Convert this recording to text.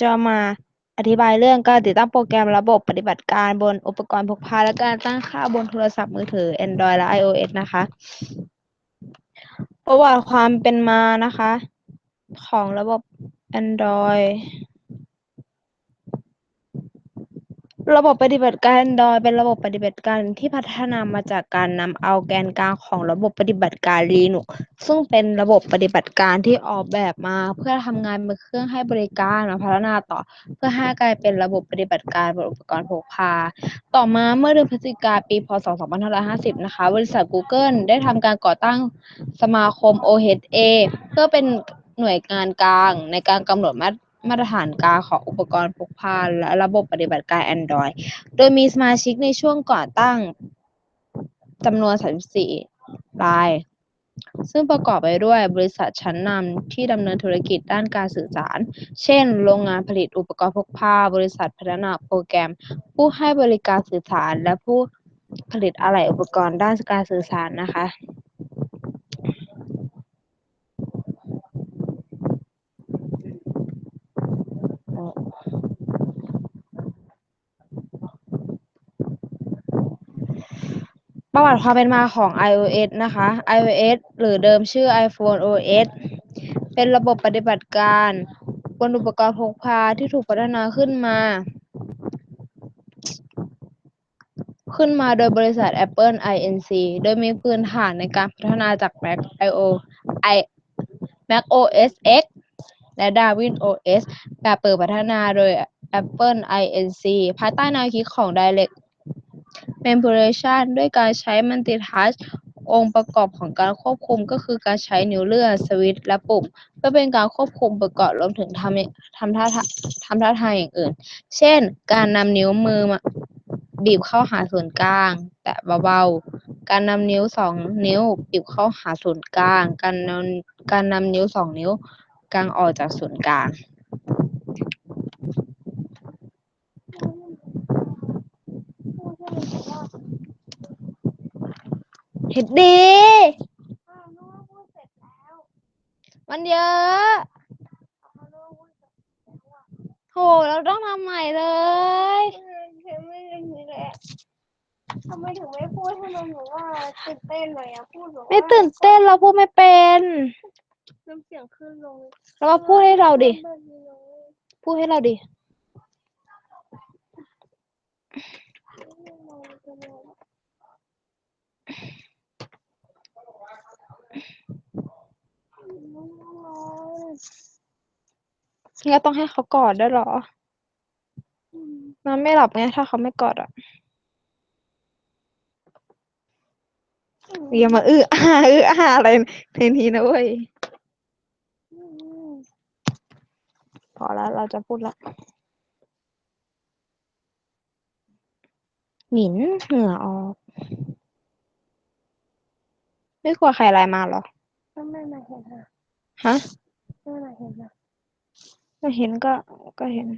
จะมาอธิบายเรื่องการติดตั้งโปรแกรมระบบปฏิบัติการบนอุปกรณ์พกพา และการตั้งค่าบนโทรศัพท์มือถือ Android และ iOS นะคะ ประวัติความเป็นมานะคะ ของระบบ Android ระบบปฏิบัติการ Android เป็นระบบปฏิบัติการที่พัฒนามาจากการนำเอาแกนกลางของระบบปฏิบัติการ Linux ซึ่งเป็นระบบปฏิบัติการที่ออกแบบมา เพื่อทำงานบนเครื่องให้บริการมาพัฒนาต่อ เพื่อให้กลายเป็นระบบปฏิบัติการบนอุปกรณ์พกพา ต่อมาเมื่อเดือนพฤศจิกาปีพศ 2550 นะคะ บริษัท Google ได้ทำการก่อตั้งสมาคม OHA เพื่อเป็นหน่วยงานกลางในการกำหนดมาตร มาตรฐานกลางของอุปกรณ์พกพาและระบบปฏิบัติการ Android โดยมีสมาชิกในช่วงก่อตั้งจำนวน 34 ราย ซึ่งประกอบไปด้วยบริษัทชั้นนำที่ดำเนินธุรกิจด้านการสื่อสาร เช่น โรงงานผลิตอุปกรณ์พกพา บริษัทพัฒนาโปรแกรม ผู้ให้บริการสื่อสาร และผู้ผลิตอะไหล่อุปกรณ์ด้านการสื่อสารนะคะ ประวัติความเป็นมาของ iOS นะคะ iOS หรือเดิมชื่อ iPhone OS เป็นระบบปฏิบัติการบนอุปกรณ์พกพาที่ถูกพัฒนาขึ้นมา ขึ้นมาโดยบริษัท Apple Inc. โดยมีพื้นฐานในการพัฒนาจาก Mac IO I Mac OS X และ Darwin OS แบบเปิดพัฒนาโดย Apple Inc. ภายใต้แนวคิดของ Direct Manipulation ด้วยการใช้ Multitask องค์ประกอบของการควบคุมก็คือการใช้นิ้วเลื่อนสวิตช์และปุ่ม เพื่อเป็นการควบคุมอุปกรณ์รวมถึงทำทำท่าทำท่าทางอย่างอื่น เช่น การนำนิ้วมือมาบีบเข้าหาศูนย์กลาง แตะเบาๆ การนำนิ้วสองนิ้ว บีบเข้าหาศูนย์กลาง การนำการนำนิ้วสองนิ้วกางออกจากศูนย์กลาง เห็ดดี อ้าวนึกว่าพูดเสร็จแล้วมันเยอะอ้าวนึกว่าพูดเสร็จแล้วอะโหเราต้องทำใหม่เลย เออเธอไม่เล่นนี้แหละทำไมถึงไม่พูดให้มันแบบว่าตื่นเต้นหน่อยอะพูดแบบว่าไม่ตื่นเต้นเราพูดไม่เป็น น้ำเสียงขึ้นลงเรามาพูดให้เราดิแบบนี้เลยพูดให้เราดิ งั้นต้องให้เขากอดด้วยเหรอมันไม่หลับไงถ้าเขาไม่กอดอะอย่ามาอื้ออาอื้ออาอะไรในนี้นะเว้ย พอแล้วเราจะพูดละ หมินเหงื่อออก ไม่กลัวใครอะไรมาเหรอ ก็ไม่มาเห็นอะฮะ ไม่มาเห็นอะ ก็เห็นก็ก็เห็น